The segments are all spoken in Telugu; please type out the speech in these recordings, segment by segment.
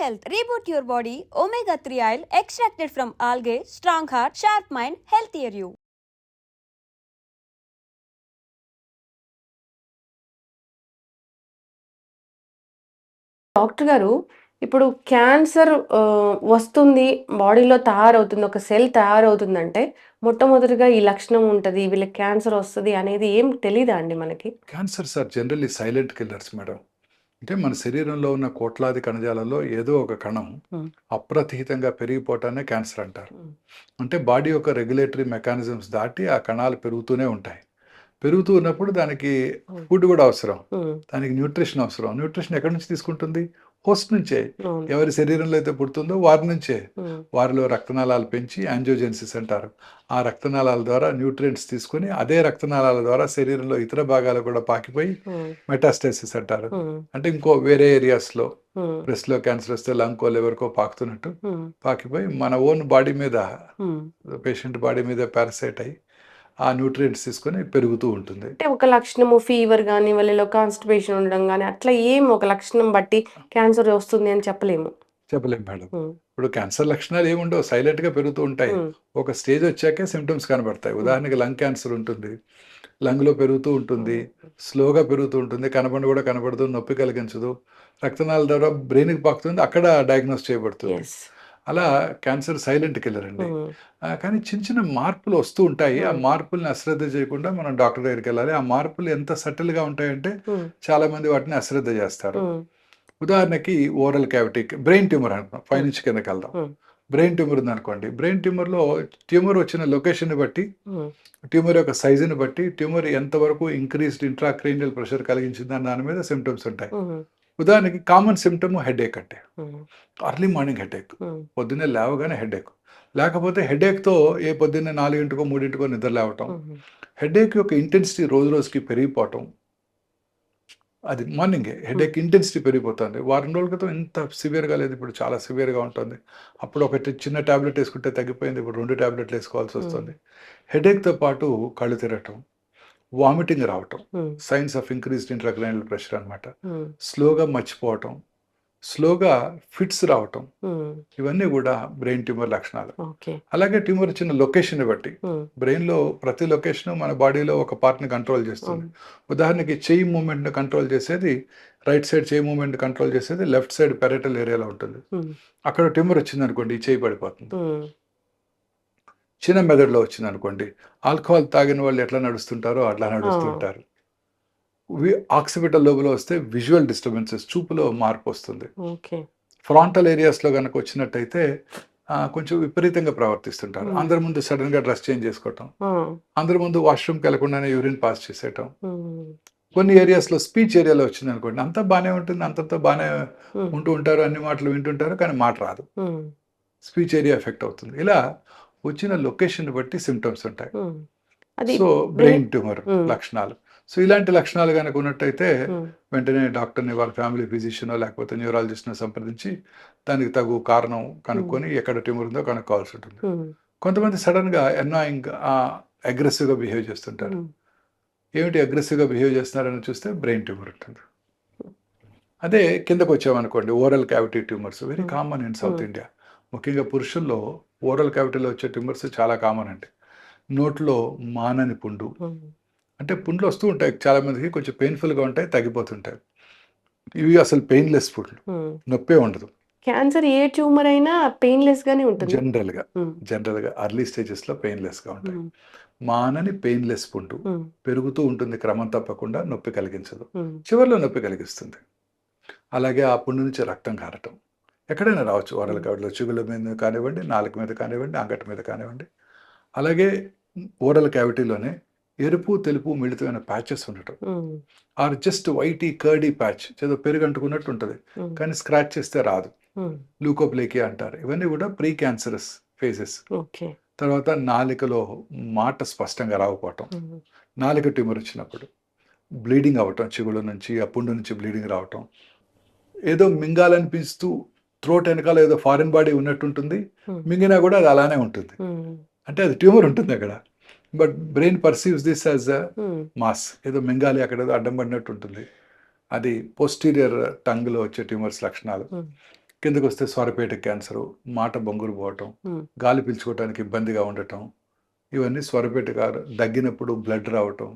health. Reboot your body. Omega 3 oil extracted from algae. Strong heart, sharp mind, healthier you. Doctor గారు ఇప్పుడు క్యాన్సర్ వస్తుంది బాడీలో తయారవుతుంది ఒక సెల్ తయారవుతుందంటే మొట్టమొదటిగా ఈ లక్షణం ఉంటుంది వీళ్ళకి క్యాన్సర్ వస్తుంది అనేది ఏం తెలీదా అండి మనకి cancers are generally silent killers madam అంటే మన శరీరంలో ఉన్న కోట్లాది కణజాలలో ఏదో ఒక కణం. అప్రతిహితంగా పెరిగిపోవటాన్ని క్యాన్సర్ అంటారు. అంటే బాడీ యొక్క రెగ్యులేటరీ మెకానిజమ్స్ దాటి ఆ కణాలు పెరుగుతూనే ఉంటాయి పెరుగుతూ ఉన్నప్పుడు దానికి. ఫుడ్ కూడా అవసరం దానికి న్యూట్రిషన్ అవసరం న్యూట్రిషన్ ఎక్కడి నుంచి తీసుకుంటుంది హోస్ట్ నుంచే. ఎవరి శరీరంలో అయితే పుడుతుందో వారి నుంచే వారిలో రక్తనాళాలు పెంచి యాంజియోజెన్సిస్ అంటారు. ఆ రక్తనాళాల ద్వారా న్యూట్రియంట్స్ తీసుకొని అదే రక్తనాళాల ద్వారా శరీరంలో ఇతర భాగాలు కూడా పాకిపోయి మెటాస్టైసిస్ అంటారు. అంటే ఇంకో వేరే ఏరియాస్లో ఉమ్, బ్రెస్ట్లో క్యాన్సర్ వస్తే లంగ్కో లివర్కో పాకుతున్నట్టు పాకిపోయి మన ఓన్ బాడీ మీద. పేషెంట్ బాడీ మీద పారసైట్ అయ్యి ఆ న్యూట్రియంట్స్ తీసుకొని పెరుగుతూ ఉంటుంది. అంటే ఒక లక్షణము ఫీవర్ కానీ వాళ్ళలో కాన్స్టిపేషన్ ఉండడం కానీ అట్లా ఏం ఒక లక్షణం బట్టి క్యాన్సర్ వస్తుంది అని చెప్పలేము. చెప్పలేం మేడం. ఇప్పుడు క్యాన్సర్ లక్షణాలు ఏముండవు సైలెంట్గా పెరుగుతూ ఉంటాయి. ఒక స్టేజ్ వచ్చాకే సిమ్టమ్స్ కనబడతాయి. ఉదాహరణకి లంగ్ క్యాన్సర్ ఉంటుంది లంగ్లో పెరుగుతూ ఉంటుంది స్లోగా పెరుగుతూ ఉంటుంది కనబడి కూడా కనబడదు నొప్పి కలిగించదు రక్తనాళ ద్వారా బ్రెయిన్కి పాకుతుంది అక్కడ డయాగ్నోస్ చేయబడుతుంది. అలా క్యాన్సర్ సైలెంట్ కిల్లర్ అండి కానీ చిన్న చిన్న మార్పులు వస్తూ ఉంటాయి. ఆ. మార్పుల్ని అశ్రద్ధ చేయకుండా మనం డాక్టర్ దగ్గరికి వెళ్ళాలి. ఆ మార్పులు ఎంత సటిల్గా ఉంటాయంటే చాలా మంది వాటిని అశ్రద్ధ చేస్తారు. ఉదాహరణకి ఓరల్ క్యావిటీ బ్రెయిన్ ట్యూమర్ అనుకున్నాం. పైనుంచి కిందకి వెళ్దాం. బ్రెయిన్ ట్యూమర్ ఉంది అనుకోండి బ్రెయిన్ ట్యూమర్లో ట్యూమర్ వచ్చిన లొకేషన్ బట్టి ట్యూమర్ యొక్క సైజుని బట్టి ట్యూమర్ ఎంతవరకు ఇంక్రీస్డ్ ఇంట్రాక్రేనియల్ ప్రెషర్ కలిగించింది దాని మీద సిమ్టమ్స్ ఉంటాయి. ఉదాహరణకి కామన్ సిమ్టమ్ హెడేక్ అంటే. అర్లీ మార్నింగ్ హెడేక్ పొద్దున్నే లేవగానే హెడేక్ లేకపోతే హెడేక్తో ఏ పొద్దున్నే నాలుగింటికో మూడింటికో నిద్ర లేవటం. హెడేక్ యొక్క ఇంటెన్సిటీ రోజు రోజుకి పెరిగిపోవటం. అది మార్నింగే హెడేక్ ఇంటెన్సిటీ పెరిగిపోతుంది. వారం రోజుల క్రితం ఇంత సివియర్గా లేదు ఇప్పుడు చాలా సివియర్గా ఉంటుంది. అప్పుడు ఒకటి చిన్న ట్యాబ్లెట్ వేసుకుంటే తగ్గిపోయింది ఇప్పుడు రెండు ట్యాబ్లెట్లు వేసుకోవాల్సి వస్తుంది. హెడేక్తో పాటు కళ్ళు తిరగటం. వామిటింగ్ రావటం. Signs of increased intracranial pressure అనమాట స్లోగా మర్చిపోవటం. స్లోగా ఫిట్స్ రావటం. ఉమ్, ఇవన్నీ కూడా బ్రెయిన్ ట్యూమర్ లక్షణాలు. అలాగే ట్యూమర్ వచ్చిన లొకేషన్ బట్టి ఉమ్, బ్రెయిన్లో ప్రతి లొకేషన్ మన బాడీలో ఒక పార్ట్ని కంట్రోల్ చేస్తుంది. ఉదాహరణకి చెయ్యి మూమెంట్ని కంట్రోల్ చేసేది రైట్ సైడ్ చెయ్యి మూమెంట్ కంట్రోల్ చేసేది లెఫ్ట్ సైడ్ పెరటల్ ఏరియాలో ఉంటుంది. అక్కడ ట్యూమర్ వచ్చింది అనుకోండి ఈ చెయ్యి పడిపోతుంది. చిన్న మెదడులో వచ్చింది అనుకోండి ఆల్కహాల్ తాగిన వాళ్ళు ఎట్లా నడుస్తుంటారో అట్లా నడుస్తుంటారు. ఆక్సిపిటల్ లోబులో వస్తే విజువల్ డిస్టర్బెన్సెస్ చూపులో మార్పు వస్తుంది. ఫ్రాంటల్ ఏరియాస్లో కనుక వచ్చినట్టయితే కొంచెం విపరీతంగా ప్రవర్తిస్తుంటారు. అందరి ముందు సడన్గా డ్రెస్ చేంజ్ చేసుకోవటం అందరి ముందు వాష్రూమ్కి వెళ్ళకుండానే యూరిన్ పాస్ చేసేయటం. కొన్ని ఏరియాస్లో స్పీచ్ ఏరియాలో వచ్చింది అనుకోండి అంతా బాగానే ఉంటుంది అంతంతా బాగానే ఉంటూ ఉంటారు అన్ని మాటలు వింటుంటారు కానీ మాట రాదు. స్పీచ్ ఏరియా ఎఫెక్ట్ అవుతుంది. ఇలా వచ్చిన లొకేషన్ బట్టి సిమ్టమ్స్ ఉంటాయి. So brain tumour. లక్షణాలు. సో ఇలాంటి లక్షణాలు కనుక ఉన్నట్టయితే వెంటనే డాక్టర్ని వాళ్ళ ఫ్యామిలీ ఫిజిషియనో లేకపోతే న్యూరాలజిస్ట్ని సంప్రదించి దానికి తగు కారణం కనుక్కొని ఎక్కడ ట్యూమర్ ఉందో కనుక్కోవాల్సి ఉంటుంది. కొంతమంది సడన్గా ఎన్నాయింగ్ అగ్రెసివ్గా బిహేవ్ చేస్తుంటారు. ఏమిటి అగ్రెసివ్గా బిహేవ్ చేస్తున్నారని చూస్తే బ్రెయిన్ ట్యూమర్ ఉంటుంది. అదే కిందకు వచ్చామనుకోండి oral cavity tumours very. Common in south. India ముఖ్యంగా పురుషుల్లో ఓరల్ క్యావిటీలో వచ్చే ట్యూమర్స్ చాలా కామన్ అండి. నోట్లో మానని పుండు. అంటే పుండ్లు వస్తూ ఉంటాయి. చాలా మందికి కొంచెం పెయిన్ఫుల్గా ఉంటాయి తగ్గిపోతుంటాయి. ఇవి అసలు పెయిన్లెస్ పుండ్లు. నొప్పే ఉండదు. క్యాన్సర్ ఏ ట్యూమర్ అయినా పెయిన్లెస్ గానే ఉంటుంది. జనరల్గా ఉమ్, జనరల్గా అర్లీ స్టేజెస్లో పెయిన్లెస్గా ఉంటాయి. ఉమ్, మానని పెయిన్లెస్ పుండు. పెరుగుతూ ఉంటుంది క్రమం తప్పకుండా నొప్పి కలిగించదు. చివరిలో నొప్పి కలిగిస్తుంది. అలాగే ఆ పుండు నుంచి రక్తం కారటం. ఎక్కడైనా రావచ్చు. ఓరల్ కావిడిలో చిగుల మీద కానివ్వండి నాలుక మీద కానివ్వండి అంగటి మీద కానివ్వండి. అలాగే ఓరల్ క్యావిటీలోనే ఎరుపు తెలుపు మిళితమైన ప్యాచెస్ ఉండటం. Or just whitey curdy patch. ఏదో పెరుగు అంటుకున్నట్టు ఉంటుంది కానీ స్క్రాచ్ చేస్తే రాదు. ఉమ్, లూకోప్లేకియా అంటారు. ఇవన్నీ కూడా ప్రీ క్యాన్సరస్ ఫేజెస్ తర్వాత నాలికలో మాట స్పష్టంగా రాకపోవటం. నాలిక ట్యూమర్ వచ్చినప్పుడు బ్లీడింగ్ అవ్వటం చిగుళ్ళ నుంచి ఆ పుండు నుంచి బ్లీడింగ్ రావటం. ఏదో మింగాలనిపిస్తూ థ్రోట్ వెనకాల ఏదో ఫారిన్ బాడీ ఉన్నట్టు ఉంటుంది ఉమ్, మింగినా కూడా అది అలానే ఉంటుంది. ఉమ్, అంటే అది ట్యూమర్ ఉంటుంది అక్కడ. But brain perceives this as a um, mass. ఏదో మింగాలి అక్కడ ఏదో అడ్డం పడినట్టు ఉంటుంది అది పోస్టీరియర్ టంగ్లో వచ్చే ట్యూమర్స్ లక్షణాలు. కిందకు వస్తే స్వరపేట క్యాన్సరు మాట బొంగురు పోవటం గాలి పీల్చుకోవడానికి ఇబ్బందిగా ఉండటం ఇవన్నీ స్వరపేటగా దగ్గినప్పుడు బ్లడ్ రావటం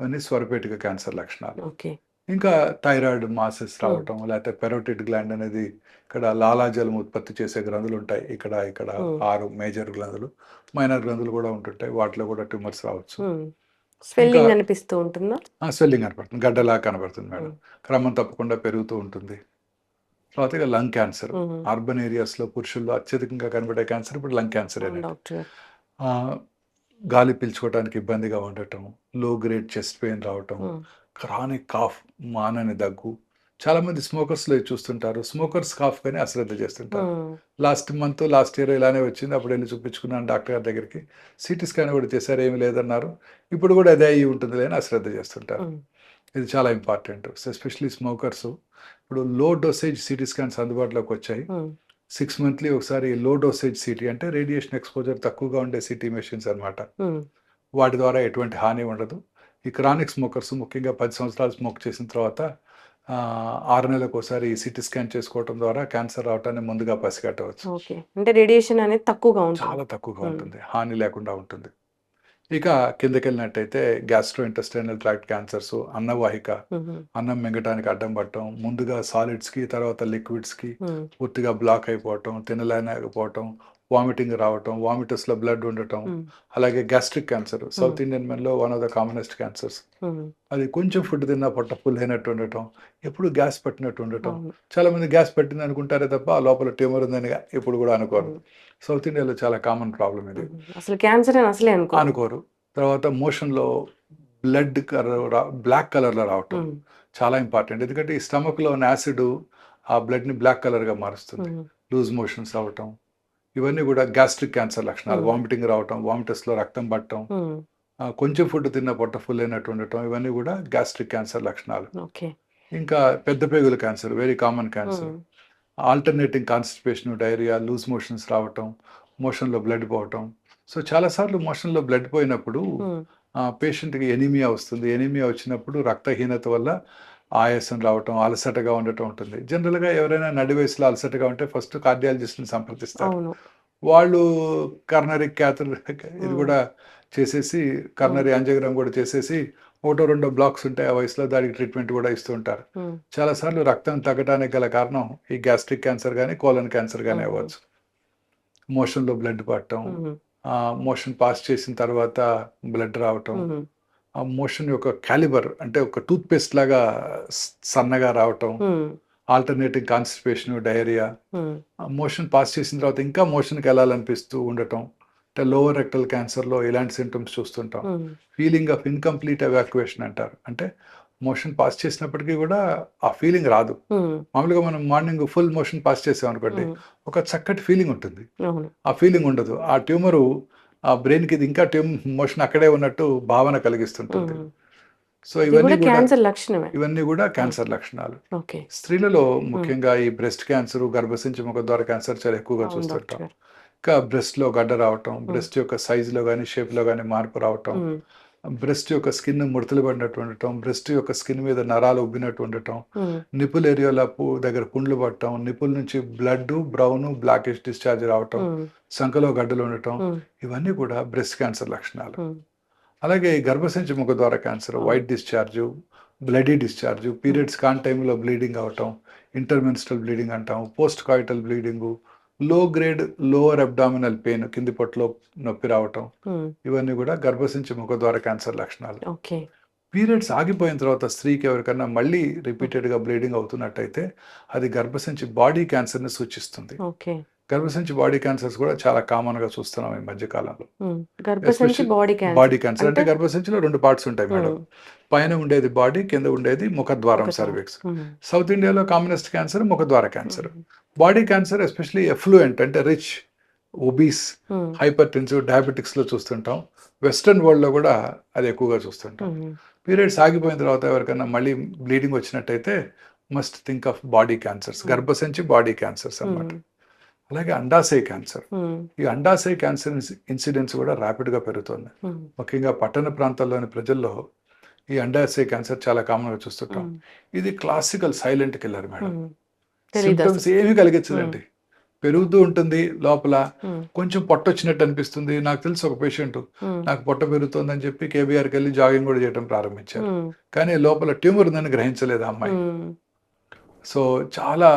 ఇవన్నీ స్వరపేటిక క్యాన్సర్ లక్షణాలు. ఓకే ఇంకా థైరాయిడ్ మాసెస్ రావటం లేకపోతే పెరోటిడ్ గ్లాండ్ అనేది ఇక్కడ లాలాజలం ఉత్పత్తి చేసే గ్రంథులు ఉంటాయి. ఇక్కడ ఇక్కడ. ఆరు మేజర్ గ్రంథులు మైనర్ గ్రంథులు కూడా ఉంటుంటాయి. వాటిలో కూడా ట్యూమర్స్ రావచ్చు. స్వెల్లింగ్ అనిపిస్తూ ఉంటుందా? స్వెల్లింగ్ కనపడుతుంది గడ్డలా కనబడుతుంది మేడం. క్రమం తప్పకుండా పెరుగుతూ ఉంటుంది. తర్వాత ఇక లంగ్ క్యాన్సర్. అర్బన్ ఏరియాస్లో పురుషుల్లో అత్యధికంగా కనబడే క్యాన్సర్ ఇప్పుడు లంగ్ క్యాన్సర్ ఆ, గాలి పీల్చుకోవడానికి ఇబ్బందిగా ఉండటం లో గ్రేడ్ చెస్ట్ పెయిన్ రావటం క్రానిక్ కాఫ్ మానని దగ్గు. చాలా మంది స్మోకర్స్లో ఇది చూస్తుంటారు. స్మోకర్స్ కాఫ్ కానీ అశ్రద్ధ చేస్తుంటారు. లాస్ట్ మంత్ లాస్ట్ ఇయర్ ఇలానే వచ్చింది. అప్పుడు వెళ్ళి చూపించుకున్నాను డాక్టర్ గారి దగ్గరికి. సిటీ స్కాన్ కూడా చేశారు ఏమీ లేదన్నారు. ఇప్పుడు కూడా అదే అయ్యి ఉంటుంది అని అశ్రద్ధ చేస్తుంటారు. ఇది చాలా ఇంపార్టెంట్. Especially smokers. ఇప్పుడు లో డోసేజ్ సిటీ స్కాన్స్ అందుబాటులోకి వచ్చాయి. సిక్స్ మంత్లీ ఒకసారి లో డోసేజ్ సిటీ అంటే రేడియేషన్ ఎక్స్పోజర్ తక్కువగా ఉండే సిటీ మెషిన్స్ అన్నమాట. ఉమ్, వాటి ద్వారా ఎటువంటి హాని ఉండదు. ఈ క్రానిక్ స్మోకర్స్ ముఖ్యంగా పది సంవత్సరాలు స్మోక్ చేసిన తర్వాత ఆరు నెలలకు ఒకసారి సిటీ స్కాన్ చేసుకోవడం ద్వారా క్యాన్సర్ రావటాన్ని ముందుగా పసిగట్టవచ్చు. అంటే రేడియేషన్ అనేది తక్కువగా ఉంటుంది. చాలా తక్కువగా. ఉంటుంది. హాని లేకుండా ఉంటుంది. ఇక కిందకి వెళ్ళినట్టయితే గ్యాస్ట్రో ఇంటెస్టైనల్ ట్రాక్ట్ క్యాన్సర్స్ అన్నవాహిక అన్నం మింగటానికి అడ్డం పట్టడం ముందుగా సాలిడ్స్కి తర్వాత లిక్విడ్స్కి ఉమ్, పూర్తిగా బ్లాక్ అయిపోవటం తినలేకపోవటం వామిటింగ్ రావటం వామిటస్లో బ్లడ్ ఉండటం ఉమ్, అలాగే gastric cancer south Indian మెన్లో one of the commonest cancers అది కొంచెం ఫుడ్ తిన్నా పొట్ట ఫుల్ అయినట్టు ఉండటం ఎప్పుడు గ్యాస్ పట్టినట్టు ఉండటం. చాలా మంది గ్యాస్ పట్టింది అనుకుంటారే తప్ప ఆ లోపల ట్యూమర్ ఉందని ఎప్పుడు కూడా అనుకోరు. సౌత్ ఇండియాలో చాలా కామన్ ప్రాబ్లం ఇది. ఉమ్, అసలు క్యాన్సర్ అసలే అనుకో అనుకోరు. తర్వాత మోషన్లో బ్లడ్ కలర్ బ్లాక్ కలర్లో రావటం చాలా ఇంపార్టెంట్ ఎందుకంటే ఈ స్టమక్లో ఉన్న యాసిడ్ ఆ బ్లడ్ని బ్లాక్ కలర్గా మారుస్తుంది. లూజ్ మోషన్స్ అవటం ఇవన్నీ కూడా గ్యాస్ట్రిక్ క్యాన్సర్ లక్షణాలు. Hmm. వామిటింగ్ రావటం వామిటస్లో రక్తం పట్టడం ఆ, కొంచెం ఫుడ్ తిన్న పొట్ట ఫుల్ అయినట్టు ఉండటం ఇవన్నీ కూడా గ్యాస్ట్రిక్ క్యాన్సర్ లక్షణాలు. ఇంకా పెద్ద పేగుల cancer very common cancer alternating constipation diarrhoea loose motions రావటం మోషన్లో బ్లడ్ పోవటం. సో చాలాసార్లు మోషన్లో బ్లడ్ పోయినప్పుడు పేషెంట్కి ఎనీమియా వస్తుంది. ఎనీమియా వచ్చినప్పుడు రక్తహీనత వల్ల ఆయాసం రావటం అలసటగా ఉండటం ఉంటుంది. జనరల్గా ఎవరైనా నడి వయసులో అలసటగా ఉంటే ఫస్ట్ కార్డియాలజిస్ట్ని సంప్రదిస్తారు. వాళ్ళు కర్నరీ క్యాథర్ ఇది. కూడా చేసేసి కర్నరీ యాంజియోగ్రామ్ కూడా చేసేసి ఒకటో రెండో బ్లాక్స్ ఉంటాయి ఆ వయసులో దానికి ట్రీట్మెంట్ కూడా ఇస్తూ ఉంటారు. చాలాసార్లు రక్తం తగ్గడానికి గల కారణం ఈ గ్యాస్ట్రిక్ క్యాన్సర్ కానీ కోలన్ క్యాన్సర్ కానీ. అవ్వచ్చు. మోషన్లో బ్లడ్ పట్టడం మోషన్ పాస్ చేసిన తర్వాత బ్లడ్ రావటం ఆ మోషన్ యొక్క క్యాలిబర్ అంటే ఒక టూత్ పేస్ట్ లాగా సన్నగా రావటం alternating constipation diarrhoea. Motion pass చేసిన తర్వాత ఇంకా మోషన్కి వెళ్ళాలనిపిస్తూ ఉండటం. అంటే లోవర్ రెక్టల్ క్యాన్సర్లో ఇలాంటి సింటమ్స్ చూస్తుంటాం. ఫీలింగ్ ఆఫ్ ఇన్కంప్లీట్ ఎవాక్యుయేషన్ అంటారు. అంటే మోషన్ పాస్ చేసినప్పటికీ కూడా ఆ ఫీలింగ్ రాదు. మామూలుగా మనం మార్నింగ్ ఫుల్ మోషన్ పాస్ చేసాం అనుకోండి ఒక చక్కటి ఫీలింగ్ ఉంటుంది. ఆ ఫీలింగ్ ఉండదు. ఆ ట్యూమరు ఆ బ్రెయిన్కి ఇది ఇంకా ట్యూమ్ మోషన్ అక్కడే ఉన్నట్టు భావన కలిగిస్తుంటుంది. సో ఇవన్నీ క్యాన్సర్ లక్షణమే. ఇవన్నీ కూడా క్యాన్సర్ లక్షణాలు. స్త్రీలలో ముఖ్యంగా ఈ బ్రెస్ట్ క్యాన్సర్ గర్భసించి ముఖ ద్వారా క్యాన్సర్ చాలా ఎక్కువగా చూస్తుంటాం. ఇంకా బ్రెస్ట్లో గడ్డ రావటం బ్రెస్ట్ యొక్క సైజులో కానీ షేప్లో కానీ మార్పు రావటం బ్రెస్ట్ యొక్క స్కిన్ ముడతలు పడినట్టు ఉండటం బ్రెస్ట్ యొక్క స్కిన్ మీద నరాలు ఉబ్బినట్టు ఉండటం ఉమ్, నిపుల్ ఏరియాలో దగ్గర పుండ్లు పడటం నిపుల్ నుంచి బ్లడ్ బ్రౌన్ బ్లాకిష్ డిశ్చార్జ్ రావటం ఉమ్, సంఖలో గడ్డలు ఉండటం ఉమ్, ఇవన్నీ కూడా బ్రెస్ట్ క్యాన్సర్ లక్షణాలు. అలాగే గర్భసంచి ముఖ ద్వారా cancer white discharge bloody discharge periods కాన్ టైంలో బ్లీడింగ్ అవటం ఇంటర్మెన్స్ట్రల్ బ్లీడింగ్ అంటాం post coital bleeding low grade lower abdominal pain కింది పొట్టలో నొప్పి రావటం ఉమ్, ఇవన్నీ కూడా గర్భసించి ముఖ ద్వారా క్యాన్సర్ లక్షణాలు. పీరియడ్స్ ఆగిపోయిన తర్వాత స్త్రీకి ఎవరికన్నా మళ్ళీ రిపీటెడ్గా బ్లీడింగ్ అవుతున్నట్టయితే అది గర్భసంచి బాడీ క్యాన్సర్ని సూచిస్తుంది. ఓకే. గర్భసంచి బాడీ క్యాన్సర్స్ కూడా చాలా కామన్గా చూస్తున్నాం ఈ మధ్య కాలంలో. Especially body cancer. క్యాన్సర్. అంటే గర్భసంచిలో రెండు పార్ట్స్ ఉంటాయి మేడం. పైన ఉండేది బాడీ కింద ఉండేది ముఖద్వారం ముఖద్వారం. సర్విక్స్. సౌత్ ఇండియాలో commonest cancer ముఖద్వార cancer. Body cancer especially affluent అంటే రిచ్ ఒబీస్ హైపర్ టెన్సివ్ డయాబెటిక్స్లో చూస్తుంటాం. వెస్ట్రన్ వరల్డ్లో కూడా అది ఎక్కువగా చూస్తుంటాం. పీరియడ్స్ ఆగిపోయిన తర్వాత ఎవరికైనా మళ్ళీ బ్లీడింగ్ వచ్చినట్టయితే must think of body cancers గర్భసంచి బాడీ క్యాన్సర్స్ అన్నమాట. ఉమ్, అలాగే అండాశయ క్యాన్సర్ ఉమ్, ఈ అండాశయ క్యాన్సర్ ఇన్సిడెన్స్ కూడా ర్యాపిడ్గా పెరుగుతుంది. ఉమ్, ముఖ్యంగా పట్టణ ప్రాంతాల్లోని ప్రజల్లో ఈ అండాశయ క్యాన్సర్ చాలా కామన్గా చూస్తుంటాం. ఇది classical silent killer madam symptoms ఏమీ కలిగించదండి పెరుగుతూ ఉంటుంది లోపల. కొంచెం పొట్ట వచ్చినట్టు అనిపిస్తుంది. నాకు తెలిసి ఒక పేషెంట్. నాకు పొట్ట పెరుగుతుందని చెప్పి కేబీఆర్కి వెళ్ళి జాగింగ్ కూడా చేయడం ప్రారంభించారు. కానీ లోపల ట్యూమర్ ఉందని గ్రహించలేదు అమ్మాయి. సో చాలా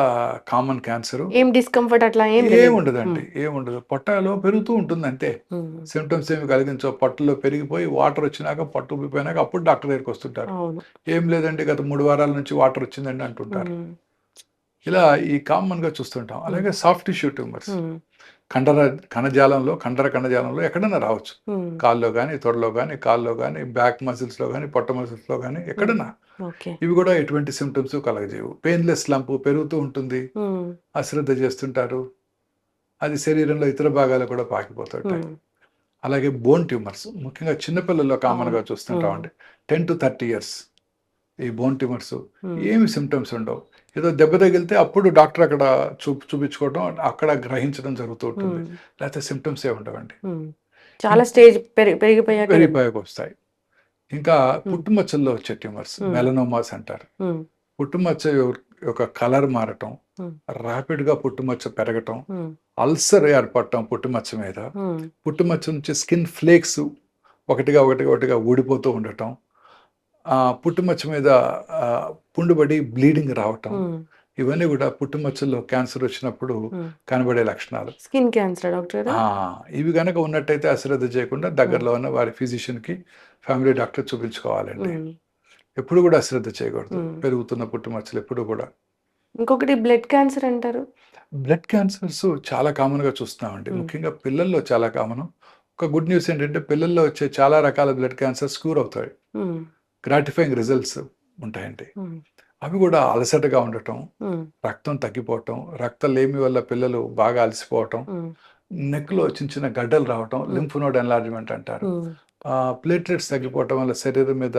కామన్ క్యాన్సర్. ఏం డిస్కంఫర్ట్ అట్లా ఏం ఏం తెలీదు. ఉండదండి. ఏం ఉండదు. పొట్టలో పెరుగుతూ ఉంటుంది అంతే. సిమ్టమ్స్ ఏమి కలిగించవు. పొట్టలో పెరిగిపోయి వాటర్ వచ్చినాక పట్టు ఉబ్బిపోయినాక అప్పుడు డాక్టర్ దగ్గరికి వస్తుంటారు. ఏం లేదండి గత మూడు వారాల నుంచి వాటర్ వచ్చిందండి అంటుంటారు. ఇలా ఈ కామన్గా చూస్తుంటాం అలాగే సాఫ్ట్ టిష్యూ ట్యూమర్స్. కండర కణజాలంలో కండర కణజాలంలో ఎక్కడైనా రావచ్చు. కాల్లో కానీ తొడలో కానీ కాల్లో కానీ బ్యాక్ మసిల్స్లో కానీ పొట్ట మసిల్స్లో కానీ ఎక్కడన్నా ఓకే. ఇవి కూడా ఎటువంటి సిమ్టమ్స్ కలగజేయవు. పెయిన్లెస్ లంప్ పెరుగుతూ ఉంటుంది. అశ్రద్ధ చేస్తుంటారు. అది శరీరంలో ఇతర భాగాలు కూడా పాకిపోతుంటాయి. అలాగే బోన్ ట్యూమర్స్. ముఖ్యంగా చిన్నపిల్లల్లో కామన్గా అవును. చూస్తుంటామండి. టెన్ టు థర్టీ ఇయర్స్ ఈ బోన్ ట్యూమర్స్. ఏమి సిమ్టమ్స్ ఉండవు. ఏదో దెబ్బ తగిలితే అప్పుడు డాక్టర్ అక్కడ చూ చూపించుకోవడం అక్కడ గ్రహించడం జరుగుతూ ఉంటుంది లేకపోతే సిమ్టమ్స్ ఏ ఉండవండి. చాలా స్టేజ్ పెరిగి పెరిగిపోయాక పెరిగిపోయాక వస్తాయి ఇంకా పుట్టుమచ్చల్లో వచ్చే ట్యూమర్స్. మెలనోమాస్ అంటారు. పుట్టుమచ్చ యొక్క కలర్ మారటం. ర్యాపిడ్గా పుట్టుమచ్చ పెరగటం అల్సర్ ఏర్పడటం పుట్టుమచ్చ మీద పుట్టుమచ్చ నుంచి స్కిన్ ఫ్లేక్స్ ఒకటిగా ఒకటిగా ఒకటిగా ఊడిపోతూ ఉండటం పుట్టుమచ్చ మీద పుండుబడి బ్లీడింగ్ రావటం. ఇవన్నీ కూడా పుట్టుమచ్చల్లో క్యాన్సర్ వచ్చినప్పుడు. కనబడే లక్షణాలు. స్కిన్ క్యాన్సర్ డాక్టర్ ఇవి కనుక ఉన్నట్టయితే అశ్రద్ధ చేయకుండా దగ్గరలో ఉన్న వారి ఫిజిషియన్కి ఫ్యామిలీ డాక్టర్ చూపించుకోవాలండి. ఎప్పుడు కూడా అశ్రద్ధ చేయకూడదు. పెరుగుతున్న పుట్టుమచ్చలు ఎప్పుడు కూడా. ఇంకొకటి బ్లడ్ క్యాన్సర్ అంటారు? బ్లడ్ క్యాన్సర్స్ చాలా కామన్గా చూస్తున్నామండి. ముఖ్యంగా పిల్లల్లో చాలా కామన్. ఒక గుడ్ న్యూస్ ఏంటంటే పిల్లల్లో వచ్చే చాలా రకాల బ్లడ్ క్యాన్సర్స్ క్యూర్ అవుతాయి. Gratifying results. ఉంటాయండి. అవి కూడా అలసటగా ఉండటం రక్తం తగ్గిపోవటం రక్తలేమి వల్ల పిల్లలు బాగా అలసిపోవటం నెక్లో చిన్న చిన్న గడ్డలు రావటం లింఫ్ నోడ్ ఎన్లార్జ్మెంట్ అంటారు. ప్లేట్లెట్స్ తగ్గిపోవటం వల్ల శరీరం మీద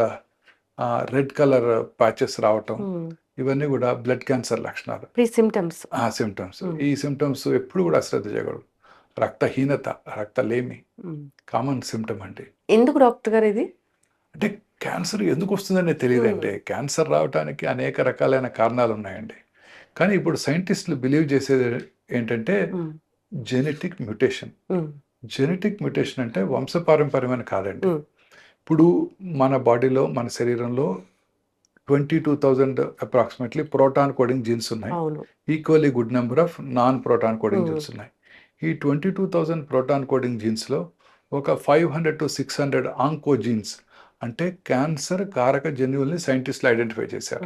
రెడ్ కలర్ ప్యాచెస్ రావటం. ఇవన్నీ కూడా బ్లడ్ క్యాన్సర్ లక్షణాలు. సిమ్టమ్స్. ఆ సిమ్టమ్స్. ఈ సిమ్టమ్స్ ఎప్పుడు కూడా అశ్రద్ధ చేయకూడదు. రక్తహీనత రక్తలేమి కామన్ సిమ్టమ్ అండి. ఎందుకు డాక్టర్ గారు ఇది? అంటే క్యాన్సర్ ఎందుకు వస్తుందనే తెలియదండి. క్యాన్సర్ రావడానికి అనేక రకాలైన కారణాలు ఉన్నాయండి కానీ ఇప్పుడు సైంటిస్టులు బిలీవ్ చేసేది ఏంటంటే జెనెటిక్ మ్యూటేషన్. జెనెటిక్ మ్యూటేషన్ అంటే వంశపారంపర్యమైన కాదండి. ఇప్పుడు మన బాడీలో మన శరీరంలో twenty two thousand approximately protein coding genes ఉన్నాయి. Equally good number of non protein coding. Genes ఉన్నాయి. ఈ twenty two thousand protein coding జీన్స్లో ఒక five hundred to six hundred oncogenes అంటే క్యాన్సర్ కారక జన్యువుల్ని సైంటిస్టులు ఐడెంటిఫై చేశారు.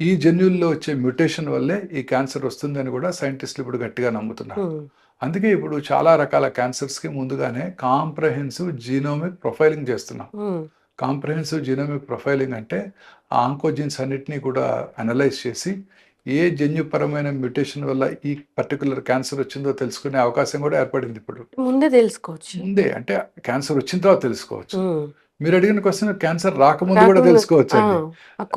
ఈ జన్యువుల్లో వచ్చే మ్యూటేషన్ వల్లే ఈ క్యాన్సర్ వస్తుందని కూడా సైంటిస్టులు ఇప్పుడు గట్టిగా నమ్ముతున్నారు. అందుకే ఇప్పుడు చాలా రకాల క్యాన్సర్స్కి ముందుగానే కాంప్రహెన్సివ్ జీనోమిక్ ప్రొఫైలింగ్ చేస్తున్నాం. కాంప్రహెన్సివ్ జీనోమిక్ ప్రొఫైలింగ్ అంటే ఆ ఆంకోజీన్స్ అన్నిటినీ కూడా అనలైజ్ చేసి ఏ జన్యుపరమైన మ్యూటేషన్ వల్ల ఈ పర్టికులర్ క్యాన్సర్ వచ్చిందో తెలుసుకునే అవకాశం కూడా ఏర్పడింది ఇప్పుడు. ముందే తెలుసుకోవచ్చు. ముందే అంటే క్యాన్సర్ వచ్చిన తర్వాత తెలుసుకోవచ్చు. మీరు అడిగిన క్వశ్చన్ క్యాన్సర్ రాకముందు కూడా తెలుసుకోవచ్చు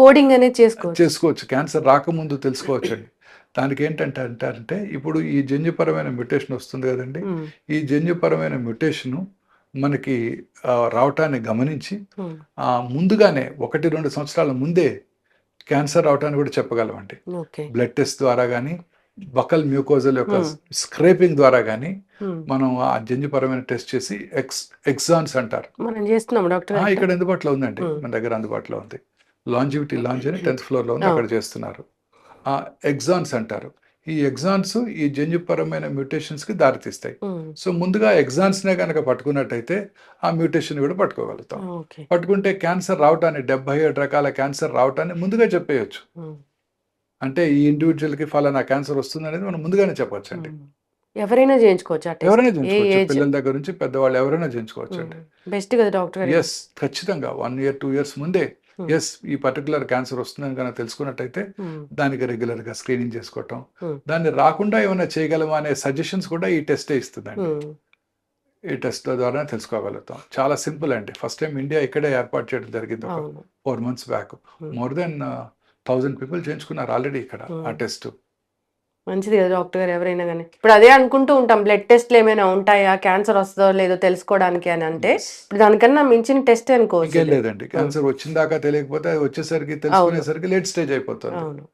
కోడింగ్ అనేది చేసుకోవచ్చు. చేసుకోవచ్చు. క్యాన్సర్ రాకముందు తెలుసుకోవచ్చు అండి దానికి ఏంటంటే అంటారంటే ఇప్పుడు ఈ జన్యుపరమైన మ్యూటేషన్ వస్తుంది కదండి. ఈ జన్యుపరమైన మ్యూటేషను మనకి రావటాన్ని గమనించి ముందుగానే ఒకటి రెండు సంవత్సరాల ముందే క్యాన్సర్ రావటాన్ని కూడా చెప్పగలమండి. బ్లడ్ టెస్ట్ ద్వారా కానీ బకల్ మ్యూకోజల్ యొక్క Hmm. స్క్రేపింగ్ ద్వారా కానీ ఉమ్, మనం ఆ జన్యుపరమైన టెస్ట్ చేసి ఎక్స్ ఎగ్జాన్స్ అంటారు. మనం చేస్తున్నాం డాక్టర్ ఇక్కడ అందుబాటులో ఉందండి. Hmm. మన దగ్గర అందుబాటులో ఉంది. లాంజివిటీ లాంజ్ అని టెన్త్ ఫ్లోర్లో ఉంది. Oh. అక్కడ చేస్తున్నారు. ఆ ఎగ్జాన్స్ అంటారు. ఈ ఎగ్జాన్స్ ఈ జన్యుపరమైన మ్యూటేషన్స్కి దారితీస్తాయి. సో ముందుగా ఎగ్జాన్స్ నే కనుక పట్టుకున్నట్టయితే ఆ మ్యూటేషన్ కూడా పట్టుకోగలుగుతాం. పట్టుకుంటే క్యాన్సర్ రావటాన్ని డెబ్బై ఏడు రకాల క్యాన్సర్ రావటాన్ని ముందుగా చెప్పేయచ్చు. అంటే ఈ ఇండివిజువల్కి ఫలానా క్యాన్సర్ వస్తుంది అనేది మనం ముందుగానే చెప్పొచ్చు అండి. ఎవరైనా చేయించుకోవచ్చు ఎవరైనా చేయించుకోవచ్చు. పిల్లల దగ్గర నుంచి పెద్దవాళ్ళు ఎవరైనా చేయించుకోవచ్చు అండి బెస్ట్ కదా డాక్టర్ గారు. ఎస్ ఖచ్చితంగా. వన్ ఇయర్ టూ ఇయర్స్ ముందే. ఎస్ ఈ పర్టికులర్ క్యాన్సర్ వస్తుందని కనుక తెలుసుకున్నట్టయితే దానికి రెగ్యులర్గా స్క్రీనింగ్ చేసుకోవటం. దాన్ని రాకుండా ఏమైనా చేయగలమా అనే సజెషన్స్ కూడా ఈ టెస్టే ఇస్తుందండి. ఈ టెస్ట్ ద్వారా తెలుసుకోగలుగుతాం. చాలా సింపుల్ అండి. ఫస్ట్ టైం ఇండియా ఇక్కడే ఏర్పాటు చేయడం జరిగింది ఒక four months back. More than thousand people చేయించుకున్నారు ఆల్రెడీ ఇక్కడ ఆ. టెస్ట్. మంచిది కదా డాక్టర్ గారు ఎవరైనా కానీ ఇప్పుడు అదే అనుకుంటూ ఉంటాం బ్లడ్ టెస్ట్లు ఏమైనా ఉంటాయా క్యాన్సర్ వస్తుందో లేదో తెలుసుకోవడానికి అని అంటే ఇప్పుడు దానికన్నా మించిన టెస్ట్ అనుకోవచ్చు. లేదండి. క్యాన్సర్ వచ్చిందాకా తెలియకపోతే వచ్చేసరికి తెలుసుకునేసరికి లేట్ స్టేజ్ అయిపోతుంది. అవును.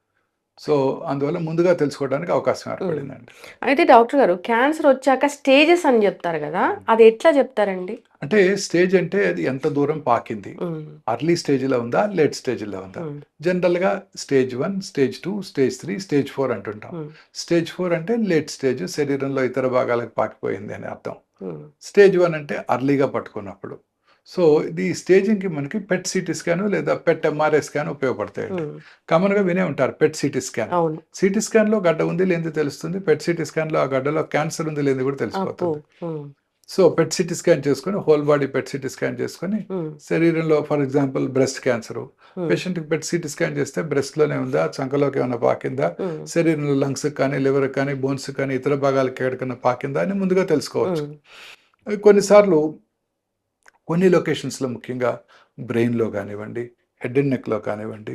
సో అందువల్ల ముందుగా తెలుసుకోవడానికి అవకాశం ఏర్పడిందండి. అయితే డాక్టర్ గారు క్యాన్సర్ వచ్చాక స్టేజెస్ అని చెప్తారు కదా అది ఎట్లా చెప్తారండి? అంటే స్టేజ్ అంటే అది ఎంత దూరం పాకింది? అర్లీ స్టేజ్లో ఉందా లేట్ స్టేజ్లో ఉందా? ఉమ్, జనరల్గా stage one stage two stage three stage four అంటుంటాం. స్టేజ్ ఫోర్ అంటే లేట్ స్టేజ్ శరీరంలో ఇతర భాగాలకు పాకిపోయింది అని అర్థం. స్టేజ్ వన్ అంటే అర్లీగా పట్టుకున్నప్పుడు. సో ఇది స్టేజింగ్కి మనకి పెట్ సిటీ స్కాన్ లేదా పెట్ ఎంఆర్ఐ స్కాన్ ఉపయోగపడతాయండి. కామన్గా వినే ఉంటారు పెట్ సిటీ స్కాన్ సిటీ స్కాన్లో గడ్డ ఉంది లేనిది తెలుస్తుంది. పెట్ సిటీ స్కాన్లో ఆ గడ్డలో క్యాన్సర్ ఉంది లేనిది కూడా తెలిసిపోతుంది. సో పెట్ సిటీ స్కాన్ చేసుకొని whole body PET CT scan చేసుకొని శరీరంలో for example breast cancer Hmm. పేషెంట్కి పెట్ సిటీ స్కాన్ చేస్తే బ్రెస్ట్లోనే ఉందా చంకలోకి ఏమైనా పాకిందా శరీరంలో లంగ్స్ కానీ లివర్ కానీ బోన్స్ కానీ ఇతర భాగాలకి ఎక్కడికైనా పాకిందా అని ముందుగా తెలుసుకోవచ్చు. కొన్నిసార్లు కొన్ని లొకేషన్స్లో ముఖ్యంగా బ్రెయిన్లో కానివ్వండి హెడ్ అండ్ నెక్లో కానివ్వండి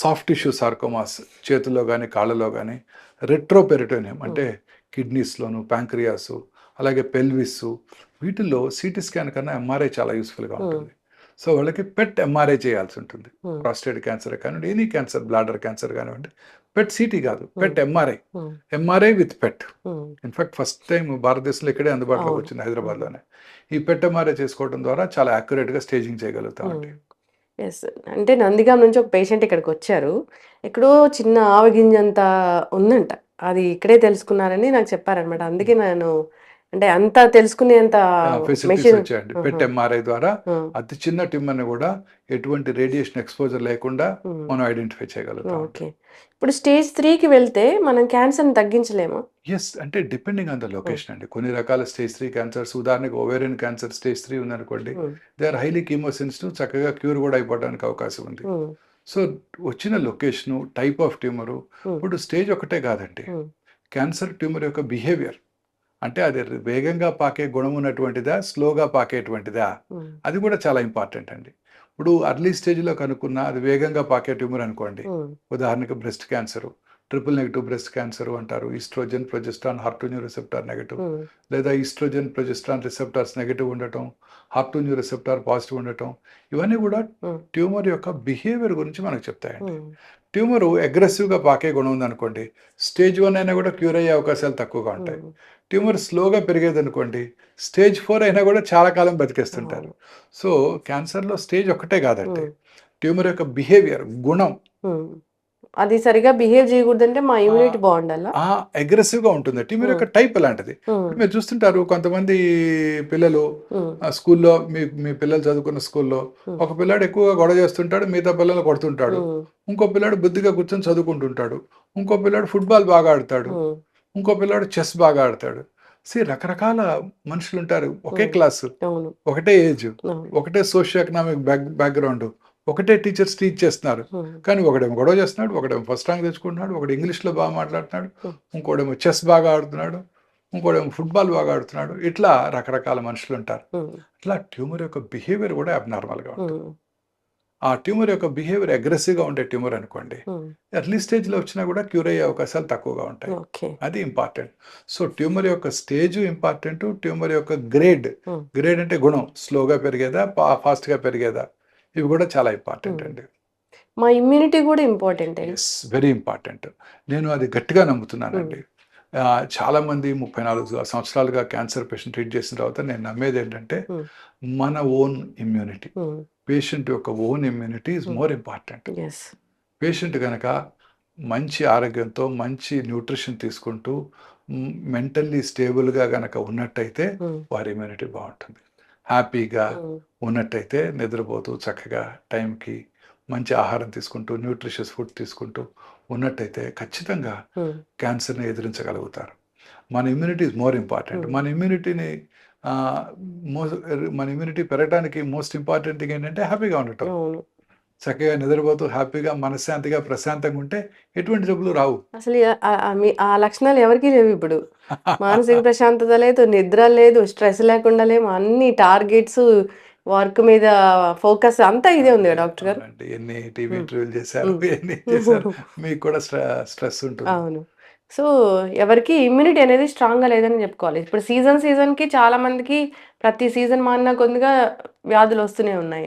సాఫ్ట్ టిష్యూ సార్కోమాస్ చేతుల్లో కానీ కాళ్ళలో కానీ రెట్రోపెరిటోనియం అంటే కిడ్నీస్లోను ప్యాంక్రియాస్ అలాగే పెల్విస్ వీటిల్లో సిటీ స్కాన్ కన్నా ఎంఆర్ఐ చాలా యూస్ఫుల్గా ఉంటుంది. సో వాళ్ళకి పెట్ ఎంఆర్ఐ చేయాల్సి ఉంటుంది. ప్రాస్టేట్ క్యాన్సర్ కానివ్వండి ఎనీ క్యాన్సర్ బ్లాడర్ క్యాన్సర్ కానివ్వండి పెట్ సిటీ కాదు. PET MRI MRI with PET in fact first time భారతదేశంలో ఇక్కడే అందుబాటులోకి అవును. వచ్చింది హైదరాబాద్లోనే. ఈ పెట్ ఎంఆర్ఐ చేసుకోవడం ద్వారా చాలా యాక్యురేట్గా స్టేజింగ్ చేయగలుగుతామండి ఎస్ అంటే నందిగాం నుంచి ఒక పేషెంట్ ఇక్కడికి వచ్చారు. ఎక్కడో చిన్న ఆవగింజంత ఉందంట. అది ఇక్కడే తెలుసుకున్నారని నాకు చెప్పారనమాట అందుకే నేను అంటే అంత తెలుసుకునేంత ఫెసిలిటీస్ వచ్చాయండి. పెట్ ఎంఆర్ఐ ద్వారా అతి చిన్న ట్యూమర్ని కూడా ఎటువంటి రేడియేషన్ ఎక్స్పోజర్ లేకుండా మనం ఐడెంటిఫై చేయగలుగుతాం. ఓకే. ఇప్పుడు స్టేజ్ త్రీకి వెళ్తే మనం క్యాన్సర్ని తగ్గించలేమా? ఎస్ అంటే డిపెండింగ్ ఆన్ ద లొకేషన్ అండి. కొన్ని రకాల స్టేజ్ త్రీ క్యాన్సర్స్ ఉదాహరణకు ఓవేరియన్ క్యాన్సర్ స్టేజ్ త్రీ ఉందనుకోండి దే ఆర్ హైలీ కీమోసెన్సిటివ్ చక్కగా క్యూర్ కూడా అయిపోవడానికి అవకాశం ఉంది. సో వచ్చిన లొకేషను టైప్ ఆఫ్ ట్యూమరు ఇప్పుడు స్టేజ్ ఒకటే కాదండి. క్యాన్సర్ ట్యూమర్ యొక్క బిహేవియర్ అంటే అది వేగంగా పాకే గుణం ఉన్నటువంటిదా స్లోగా పాకేటువంటిదా? అది కూడా చాలా ఇంపార్టెంట్ అండి. ఇప్పుడు అర్లీ స్టేజ్లో కనుక్కున్న అది వేగంగా పాకే ట్యూమర్ అనుకోండి. ఉదాహరణకు breast cancer. Triple negative breast cancer అంటారు. Oestrogen progesterone hormone receptor negative. Um, లేదా ఈస్ట్రోజన్ ప్రొజెస్ట్రాన్ రిసెప్టార్స్ నెగిటివ్ ఉండటం హార్టోన్యూ రిసెప్టార్ పాజిటివ్ ఉండటం ఇవన్నీ కూడా ఉమ్, ట్యూమర్ యొక్క బిహేవియర్ గురించి మనకు చెప్తాయండి. ఉమ్, ట్యూమర్ అగ్రెసివ్గా పాకే గుణం ఉందనుకోండి స్టేజ్ వన్ అయినా కూడా క్యూర్ అయ్యే అవకాశాలు తక్కువగా ఉంటాయి. ట్యూమర్ స్లోగా పెరిగేది అనుకోండి స్టేజ్ ఫోర్ అయినా కూడా చాలా కాలం బతికేస్తుంటారు. సో క్యాన్సర్లో స్టేజ్ ఒకటే కాదండి. ట్యూమర్ యొక్క బిహేవియర్ గుణం. అది సరిగా బిహేవ్ చేయకూడదంటే మా ఇమ్యూనిటీ బాగుండాలా? ఆ అగ్రెసివ్గా ఉంటుంది. ట్యూమర్ యొక్క టైప్ ఎలాంటిది? ఉమ్, మీరు చూస్తుంటారు కొంతమంది పిల్లలు స్కూల్లో మీ మీ పిల్లలు చదువుకున్న స్కూల్లో. ఒక పిల్లాడు ఎక్కువగా గొడవ చేస్తుంటాడు మిగతా పిల్లలు కొడుతుంటాడు. ఇంకో పిల్లాడు బుద్ధిగా కూర్చొని చదువుకుంటుంటాడు. ఇంకో పిల్లాడు ఫుట్బాల్ బాగా ఆడతాడు. ఇంకో పిల్లాడు చెస్ బాగా ఆడతాడు. సి రకరకాల మనుషులు ఉంటారు ఒకే. క్లాస్ ఒకటే ఏజ్ ఒకటే సోషియో ఎకనామిక్ బ్యాక్ బ్యాక్గ్రౌండ్ ఒకటే టీచర్స్ టీచ్ చేస్తున్నారు. ఉమ్, కానీ ఒకడేమో గొడవ చేస్తున్నాడు ఒకడేమో ఫస్ట్ ర్యాంక్ తెచ్చుకుంటున్నాడు ఒకడు ఇంగ్లీష్లో బాగా మాట్లాడుతున్నాడు Hmm. ఇంకోడేమో చెస్ బాగా ఆడుతున్నాడు ఇంకోడేమో ఫుట్బాల్ బాగా ఆడుతున్నాడు. ఇట్లా రకరకాల మనుషులు ఉంటారు. ఉమ్, ఇట్లా ట్యూమర్ యొక్క బిహేవియర్ కూడా అబ్నార్మల్గా ఉంటుంది. ఆ ట్యూమర్ యొక్క బిహేవియర్ అగ్రెసివ్గా ఉండే ట్యూమర్ అనుకోండి ఎర్లీ స్టేజ్లో వచ్చినా కూడా క్యూర్ అయ్యే అవకాశాలు తక్కువగా ఉంటాయి. అది ఇంపార్టెంట్ సో ట్యూమర్ యొక్క స్టేజ్ ఇంపార్టెంట్ ట్యూమర్ యొక్క గ్రేడ్ Hmm. గ్రేడ్ అంటే గుణం. స్లోగా పెరిగేదా ఫాస్ట్గా పెరిగేదా? ఇవి కూడా చాలా ఇంపార్టెంట్. అండి. మా ఇమ్యూనిటీ కూడా ఇంపార్టెంట్ వెరీ ఇంపార్టెంట్ నేను అది గట్టిగా నమ్ముతున్నానండి. ఆ, చాలా మంది ముప్పై నాలుగు సంవత్సరాలుగా క్యాన్సర్ పేషెంట్ ట్రీట్ చేసిన తర్వాత నేను నమ్మేది ఏంటంటే. మన ఓన్ ఇమ్యూనిటీ పేషెంట్ యొక్క own immunity is. More important patient కనుక మంచి ఆరోగ్యంతో మంచి న్యూట్రిషన్ తీసుకుంటూ మెంటల్లీ స్టేబుల్గా కనుక ఉన్నట్టయితే వారి ఇమ్యూనిటీ బాగుంటుంది. హ్యాపీగా ఉన్నట్టయితే నిద్రపోతూ చక్కగా టైంకి మంచి ఆహారం తీసుకుంటూ న్యూట్రిషియస్ ఫుడ్ తీసుకుంటూ ఉన్నట్టయితే ఖచ్చితంగా క్యాన్సర్ని ఎదిరించగలుగుతారు. మన ఇమ్యూనిటీ ఇస్ మోర్ ఇంపార్టెంట్. మన ఇమ్యూనిటీని మో మన ఇమ్యూనిటీ పెరగడానికి మోస్ట్ ఇంపార్టెంట్ థింగ్ ఏంటంటే హ్యాపీగా ఉండటం. చక్కగా నిద్రపోతూ హ్యాపీగా మనశ్శాంతిగా ప్రశాంతంగా ఉంటే ఎటువంటి జబ్బులు రావు. అసలు ఆ- లక్షణాలు ఎవరికీ లేవు ఇప్పుడు. మానసిక ప్రశాంతత లేదు నిద్ర లేదు స్ట్రెస్ లేకుండా లేము అన్ని టార్గెట్స్ వర్క్ మీద ఫోకస్ అంతా ఇదే ఉంది డాక్టర్ గారు? అవునండి. ఎన్ని టీవీ. ఇంటర్వ్యూలు చేశారు. ఎన్ని చేశారు మీకు కూడా స్ట్రెస్ ఉంటుంది. అవును. సో ఎవరికి ఇమ్యూనిటీ అనేది స్ట్రాంగ్గా లేదని చెప్పుకోవాలి. ఇప్పుడు సీజన్ సీజన్కి చాలా మందికి ప్రతి సీజన్ మారిన కొద్దిగా వ్యాధులు వస్తూనే ఉన్నాయి.